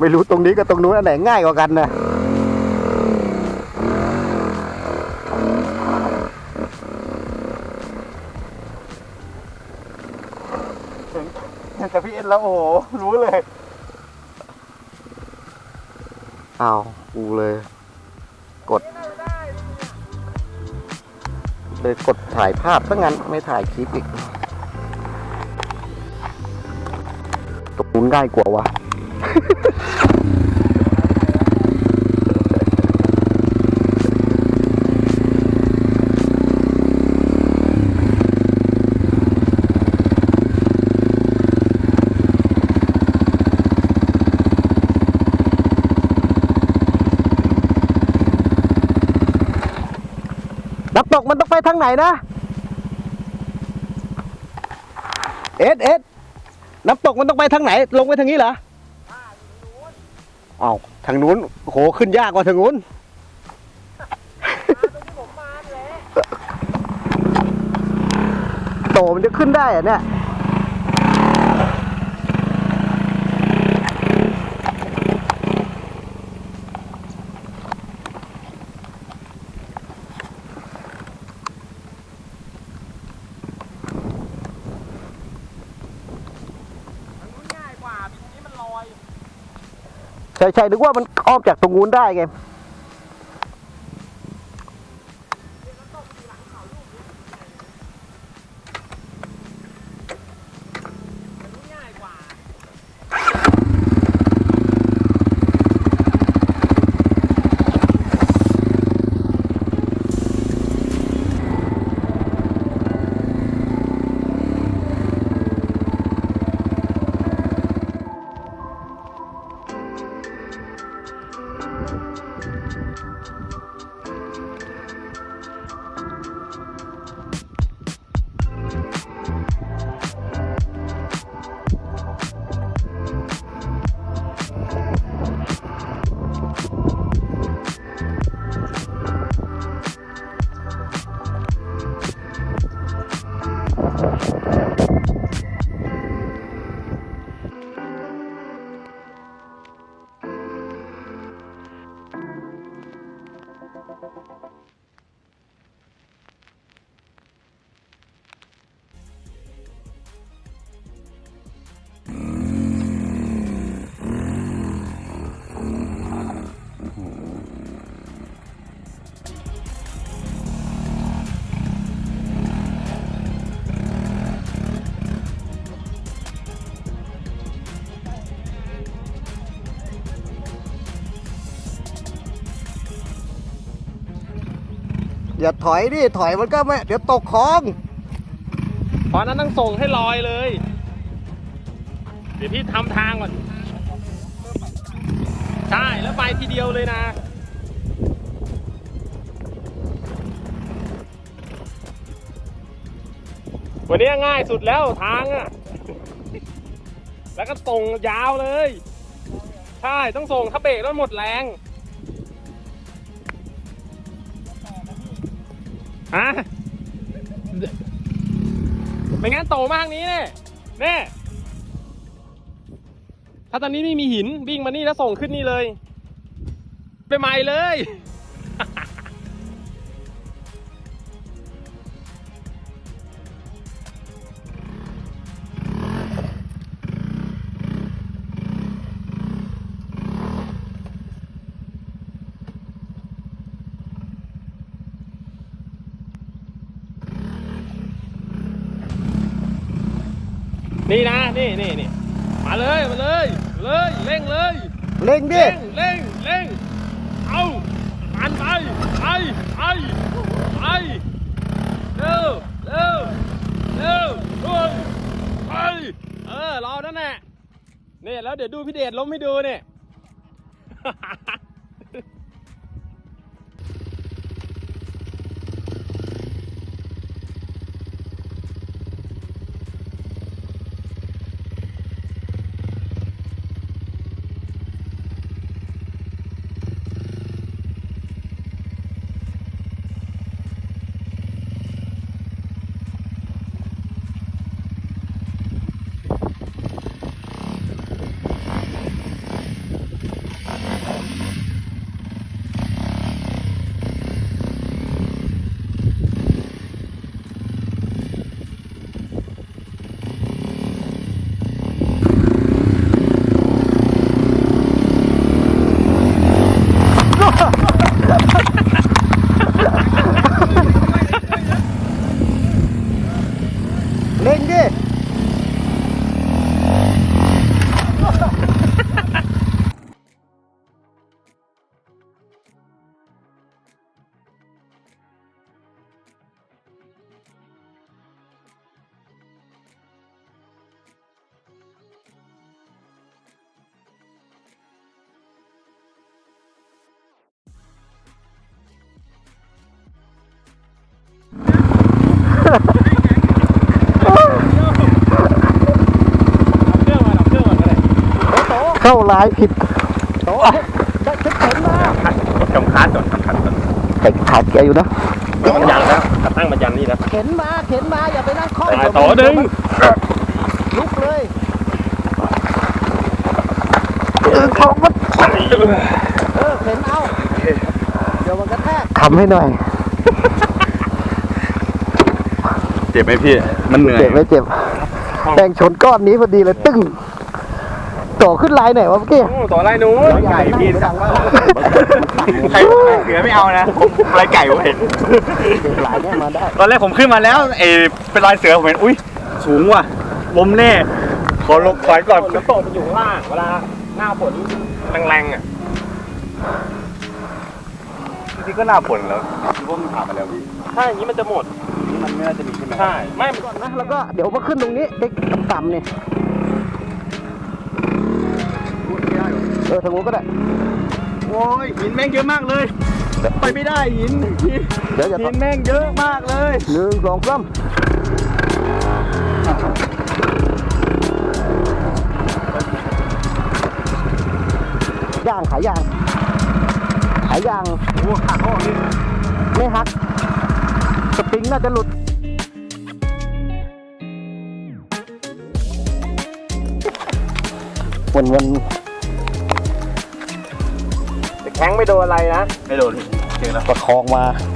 ไม่รู้ตรงนี้กับตรงนู้นอันไหนง่ายกว่ากันนะเห็นแต่พี่เอ็นแล้วโอ้โหรู้เลยอ้าวกูเลย กด เลยกดถ่ายภาพซะงั้นไม่ถ่ายคลิปอีกตรงนู้นง่ายกว่าวะ น้ำตกมันต้องไปทางไหนนะ เอ็ดเอ็ดน้ำตกมันต้องไปทางไหน ลงไปทางนี้เหรอ อ้าวทางนู้นโหขึ้นยากกว่าทางนู้นโตมันจะขึ้นได้เหรอะเนี่ย ง่ายกว่าตรงนี้มันลอย ใช่ใช่นึกว่ามันอ้อมจากตรงนู้นได้ไง อย่าถอยดิถอยมันก็ไม่เดี๋ยวตกคลองเพราะนั้นต้องส่งให้ลอยเลย เดี๋ยวพี่ทำทางก่อน ใช่แล้วไปทีเดียวเลยนะวันนี้ง่ายสุดแล้วทางอะแล้วก็ส่งยาวเลย ใช่ ต้องส่งถ้าเบรกแล้วหมดแรง ฮะไม่งั้นโตมากนี้เนี่ยแน่ถ้าตอนนี้ไม่มีหินวิ่งมานี่แล้วส่งขึ้นนี่เลย ไปใหม่เลย นี่นะนี่นี่นี่มาเลยมาเลยมาเลยเร่งเลยเร่งดิเร่งเร่งเร่งเอาอันไปไปไปไปเร็วเร็วเร็วด่วนไปเออรอนั่นแหละนี่แล้วเดี๋ยวดูพี่เดชล้มให้ดูเนี่ย เครื่องมาร้ายผิดโอ้ยได้เข็นมาจำคัดก่อนจำคัดก่อนแต่ขาดแกอยู่นะมันยันแล้วตั้งมันยันนี่นะเข็นมาเข็นมาอย่าไปนั่งคล้องต่อดึงลุกเลยเออเขาก็เออเข็นเอาเดี๋ยวมันกระแทกทำให้หน่อย เจ็บไหมพี่ มันเหนื่อย เจ็บไหมเจ็บแบ่งชนก้อนนี้พอดีเลยตึ้งต่อขึ้นลายไหนวะเมื่อกี้ต่อไล่นู้นไก่พี่สั่งว่าใครเสือไม่เอานะลายไก่ผมเห็นลายเนี้ยมาได้ตอนแรกผมขึ้นมาแล้วเอเป็นลายเสือผมเห็นอุ้ยสูงว่ะลมแน่ขอลงถอยก่อนน้ำตกมันอยู่ข้างล่างเวลาหน้าฝนแรงๆอะจริงๆก็หน้าฝนแล้วคิดว่ามันผ่านมาแล้วพี่ถ้าอย่างนี้มันจะหมดนี่ มันไม่น่าจะมีใช่ไหมใช่ไม่มันก่อนนะแล้วก็เดี๋ยวมาขึ้นตรงนี้เด็กต่ำๆเนี่ยเออทางนู้นก็ได้โอ้ยหินแม่งเยอะมากเลย ไปไม่ได้หินเดี๋ยวจะหินแม่งเยอะมากเลยหนึ่งสองสามย่างขายย่างขายย่างโอ้หักเขาออกนี่ไม่ฮัก สปริงน่าจะหลุด วันวันแต่แข้งไม่โดนอะไรนะ ไม่โดนเก่งแล้วประคองมาเ